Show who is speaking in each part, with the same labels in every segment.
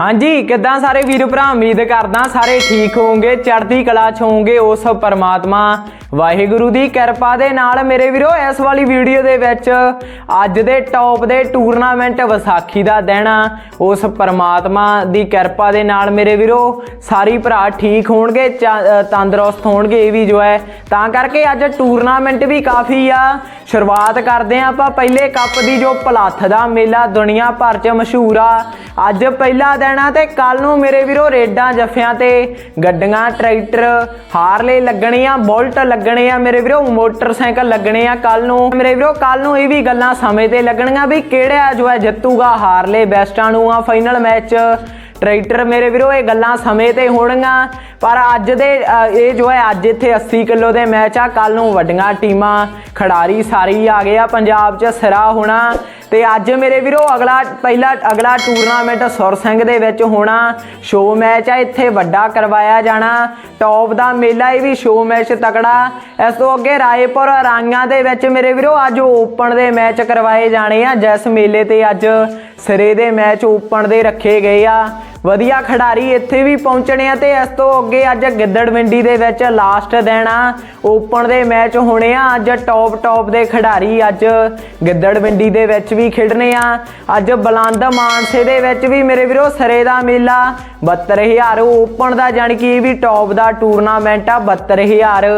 Speaker 1: ਹਾਂਜੀ, ਕਿੱਦਾਂ ਸਾਰੇ ਵੀਰ ਭਰਾ? ਉਮੀਦ ਕਰਦਾ ਸਾਰੇ ਠੀਕ ਹੋਵੋਗੇ, ਚੜ੍ਹਦੀ ਕਲਾ ਚ ਹੋਵੋਗੇ, ਉਸ ਪਰਮਾਤਮਾ ਵਾਹਿਗੁਰੂ ਦੀ ਕਿਰਪਾ ਦੇ ਨਾਲ। ਮੇਰੇ ਵੀਰੋ, ਇਸ ਵਾਲੀ ਵੀਡੀਓ ਦੇ ਵਿੱਚ ਅੱਜ ਦੇ ਟੌਪ ਦੇ ਟੂਰਨਾਮੈਂਟ ਵਿਸਾਖੀ ਦਾ ਦਿਨ ਆ। ਉਸ ਪਰਮਾਤਮਾ ਦੀ ਕਿਰਪਾ ਦੇ ਨਾਲ ਮੇਰੇ ਵੀਰੋ, ਸਾਰੀ ਭਰਾ ਠੀਕ ਹੋਣਗੇ, ਚਾ- ਤੰਦਰੁਸਤ ਹੋਣਗੇ, ਇਹ ਵੀ ਜੋ ਹੈ। ਤਾਂ ਕਰਕੇ ਅੱਜ ਟੂਰਨਾਮੈਂਟ ਵੀ ਕਾਫੀ ਆ। ਸ਼ੁਰੂਆਤ ਕਰਦੇ ਆ ਆਪਾਂ। ਪਹਿਲੇ ਕੱਪ ਦੀ ਜੋ ਭਲੱਥ ਦਾ ਮੇਲਾ ਦੁਨੀਆ ਭਰ 'ਚ ਮਸ਼ਹੂਰ ਆ। ਅੱਜ ਪਹਿਲਾ ਦਿਨ ਆ ਤੇ ਕੱਲ ਨੂੰ ਮੇਰੇ ਵੀਰੋ ਰੇਡਾਂ ਜੱਫਿਆਂ ਤੇ ਗੱਡੀਆਂ, ਟਰੈਕਟਰ ਹਾਰਲੇ ਲੱਗਣੇ ਆ, ਬੁਲਟ ਲੱਗਣੇ ਆ, ਮੇਰੇ ਵੀਰੋ ਮੋਟਰਸਾਈਕਲ ਲੱਗਣੇ ਆ ਕੱਲ ਨੂੰ। ਮੇਰੇ ਵੀਰੋ ਕੱਲ ਨੂੰ ਇਹ ਵੀ ਗੱਲਾਂ ਸਮੇਂ ਤੇ ਲੱਗਣੀਆਂ ਵੀ ਕਿਹੜਾ ਜੋ ਹੈ ਜਿੱਤੂਗਾ ਹਾਰਲੇ ਬੈਸਟਾਂ ਨੂੰ ਆ ਫਾਈਨਲ ਮੈਚ। ਟਰੈਕਟਰ ਮੇਰੇ ਵੀਰੋ, ਇਹ ਗੱਲਾਂ ਸਮੇਂ ਤੇ ਹੋਣਗੀਆਂ, ਪਰ ਅੱਜ ਦੇ ਇਹ ਜੋ ਹੈ ਅੱਜ ਇੱਥੇ 80 ਕਿਲੋ ਦੇ ਮੈਚ ਆ ਕੱਲ ਨੂੰ ਵੱਡੀਆਂ ਟੀਮਾਂ ਖਿਡਾਰੀ ਸਾਰੀ ਆ ਗਏ ਆ, ਪੰਜਾਬ 'ਚ ਸਿਰਾ ਹੋਣਾ। ਤੇ ਅੱਜ ਮੇਰੇ ਵੀਰੋ ਅਗਲਾ, ਪਹਿਲਾ, ਅਗਲਾ ਟੂਰਨਾਮੈਂਟ ਸੁਰਸਿੰਘ ਦੇ ਵਿੱਚ ਹੋਣਾ। ਸ਼ੋ ਮੈਚ ਆ, ਇੱਥੇ ਵੱਡਾ ਕਰਵਾਇਆ ਜਾਣਾ। ਟੌਪ ਦਾ ਮੇਲਾ ਇਹ ਵੀ ਸ਼ੋ ਮੈਚ ਤਕੜਾ। ਇਸ ਤੋਂ ਅੱਗੇ ਰਾਏਪੁਰ ਰਾਂਗਾਂ ਦੇ ਵਿੱਚ ਮੇਰੇ ਵੀਰੋ ਅੱਜ ਓਪਨ ਦੇ ਮੈਚ ਕਰਵਾਏ ਜਾਣੇ ਆ। ਜਿਸ ਮੇਲੇ ਤੇ ਅੱਜ ਸਿਰੇ ਦੇ ਮੈਚ ਓਪਨ ਦੇ ਰੱਖੇ ਗਏ ਆ। ਵਧੀਆ ਖਿਡਾਰੀ ਇੱਥੇ ਵੀ ਪਹੁੰਚਣੇ ਆ ਤੇ ਇਸ ਤੋਂ ਅੱਗੇ ਅੱਜ ਗਿੱਦੜਵਿੰਡੀ ਦੇ ਵਿੱਚ ਲਾਸਟ ਦਿਨ ਆ। ਓਪਨ ਦੇ ਮੈਚ ਹੋਣੇ ਆ। ਅੱਜ ਟੌਪ ਟੌਪ ਦੇ ਖਿਡਾਰੀ ਅੱਜ ਗਿੱਦੜਵਿੰਡੀ ਦੇ ਵਿੱਚ ਵੀ ਖੇਡਣੇ ਆ। ਅੱਜ ਬਲੰਦ ਮਾਨਸੇ ਦੇ ਵਿੱਚ ਵੀ ਮੇਰੇ ਵੀਰੋ ਸਰੇ ਦਾ ਮੇਲਾ 72000 ਓਪਨ ਦਾ ਜਾਣੀ ਕਿ ਇਹ ਵੀ ਟੌਪ ਦਾ ਟੂਰਨਾਮੈਂਟ ਆ 72000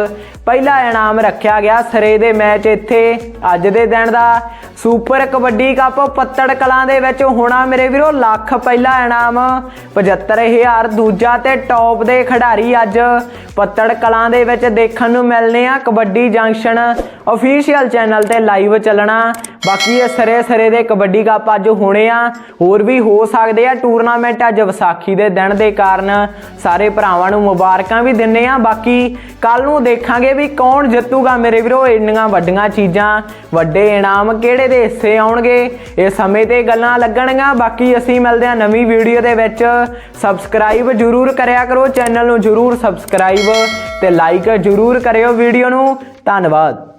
Speaker 1: ਪਹਿਲਾ ਇਨਾਮ ਰੱਖਿਆ ਗਿਆ ਸਰੇ ਦੇ ਮੈਚ ਇੱਥੇ, ਅੱਜ ਦੇ ਦਿਨ ਦਾ। ਸੁਪਰ ਕਬੱਡੀ ਕੱਪ ਪੱਤੜ ਕਲਾਂ ਦੇ ਵਿੱਚ ਹੋਣਾ ਮੇਰੇ ਵੀਰੋ, ਲੱਖ ਪਹਿਲਾ ਇਨਾਮ। 75000 ਦੂਜਾ ਤੇ ਟੌਪ ਦੇ ਖਿਡਾਰੀ ਅੱਜ। ਪੱਤੜ ਕਲਾਂ ਦੇ ਵਿੱਚ ਦੇਖਣ ਨੂੰ ਮਿਲਨੇ ਆ ਕਬੱਡੀ ਜੰਕਸ਼ਨ। ਅਫੀਸ਼ੀਅਲ ਚੈਨਲ ਤੇ ਲਾਈਵ ਚੱਲਣਾ। ਬਾਕੀ ਇਹ ਸਰੇ ਸਰੇ ਦੇ ਕਬੱਡੀ ਕੱਪ ਅੱਜ ਹੋਣੇ ਆ। ਹੋਰ ਵੀ ਹੋ ਸਕਦੇ ਆ ਟੂਰਨਾਮੈਂਟ ਅੱਜ ਵਿਸਾਖੀ ਦੇ ਦਿਨ ਦੇ ਕਾਰਨ। ਸਾਰੇ ਭਰਾਵਾਂ ਨੂੰ ਮੁਬਾਰਕਾਂ ਵੀ ਦਿੰਨੇ ਆ। ਬਾਕੀ ਕੱਲ ਨੂੰ ਦੇਖਾਂਗੇ ਵੀ ਕੌਣ ਜਿੱਤੂਗਾ। ਮੇਰੇ ਵੀਰੋ, ਇੰਨੀਆਂ ਵੱਡੀਆਂ ਚੀਜ਼ਾਂ, ਵੱਡੇ ਇਨਾਮ ਕਿਹੜੇ ਦੇ ਹਿੱਸੇ ਆਉਣਗੇ? ਇਹ ਸਮੇਂ ਤੇ ਗੱਲਾਂ ਲੱਗਣਗੀਆਂ। ਬਾਕੀ ਅਸੀਂ ਮਿਲਦੇ ਆ ਨਵੀਂ ਵੀਡੀਓ ਦੇ ਵਿੱਚ। ਸਬਸਕ੍ਰਾਈਬ ਜਰੂਰ ਕਰਿਆ ਕਰੋ। ਚੈਨਲ ਨੂੰ ਜਰੂਰ ਸਬਸਕ੍ਰਾਈਬ ਤੇ ਲਾਈਕ ਜਰੂਰ ਕਰਿਓ ਵੀਡੀਓ ਨੂੰ। ਧੰਨਵਾਦ।